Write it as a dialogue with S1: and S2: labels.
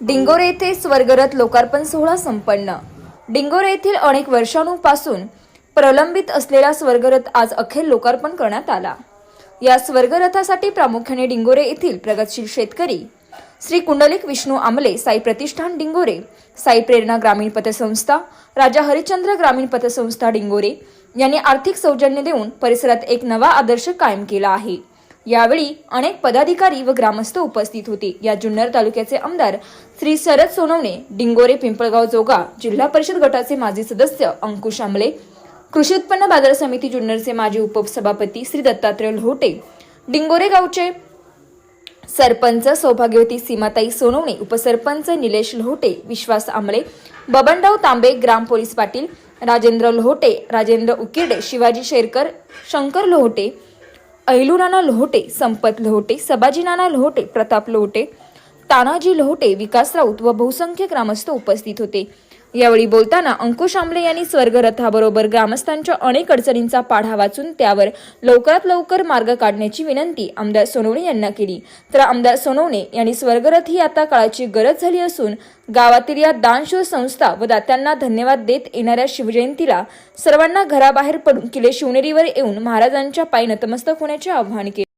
S1: डिंगोरे येथे स्वर्गरथ लोकार्पण सोहळा संपन्न. डिंगोरे येथील अनेक वर्षांपासून प्रलंबित असलेला स्वर्गरथ आज अखेर लोकार्पण करण्यात आला. या स्वर्गरथासाठी प्रामुख्याने डिंगोरे येथील प्रगतशील शेतकरी श्री कुंडलिक विष्णू आमले साई प्रतिष्ठान डिंगोरे साई प्रेरणा ग्रामीण पतसंस्था राजा हरिश्चंद्र ग्रामीण पतसंस्था डिंगोरे यांनी आर्थिक सौजन्य देऊन परिसरात एक नवा आदर्श कायम केला आहे. यावेळी अनेक पदाधिकारी व ग्रामस्थ उपस्थित होते. या जुन्नर तालुक्याचे आमदार श्री शरद सोनवणे डिंगोरे पिंपळगाव जोगा जिल्हा परिषद गटाचे माजी सदस्य अंकुश आमले कृषी उत्पन्न बाजार समिती जुन्नरचे माजी उपसभापती श्री दत्तात्रय लोहटे डिंगोरे गावचे सरपंच सौभाग्यवती सीमाताई सोनवणे उपसरपंच निलेश लोहोटे विश्वास आंबळे बबनराव तांबे ग्राम पोलीस पाटील राजेंद्र लोहटे राजेंद्र उकिरडे शिवाजी शेरकर शंकर लोहोटे ऐलुनाना लोहटे संपत लोहटे सबाजीनाना लोहटे प्रताप लोहटे तानाजी लोहटे विकास राऊत व बहुसंख्य ग्रामस्थ उपस्थित होते. यावेळी बोलताना अंकुश आमले यांनी स्वर्गरथाबरोबर ग्रामस्थांच्या अनेक अडचणींचा पाढा वाचून त्यावर लवकरात लवकर मार्ग काढण्याची विनंती आमदार सोनवणे यांना केली. तर आमदार सोनवणे यांनी स्वर्गरथ ही आता काळाची गरज झाली असून गावातील या दानशूर संस्था व दात्यांना धन्यवाद देत येणाऱ्या शिवजयंतीला सर्वांना घराबाहेर पडून किल्ले शिवनेरीवर येऊन महाराजांच्या पायी नतमस्तक होण्याचे आवाहन केले.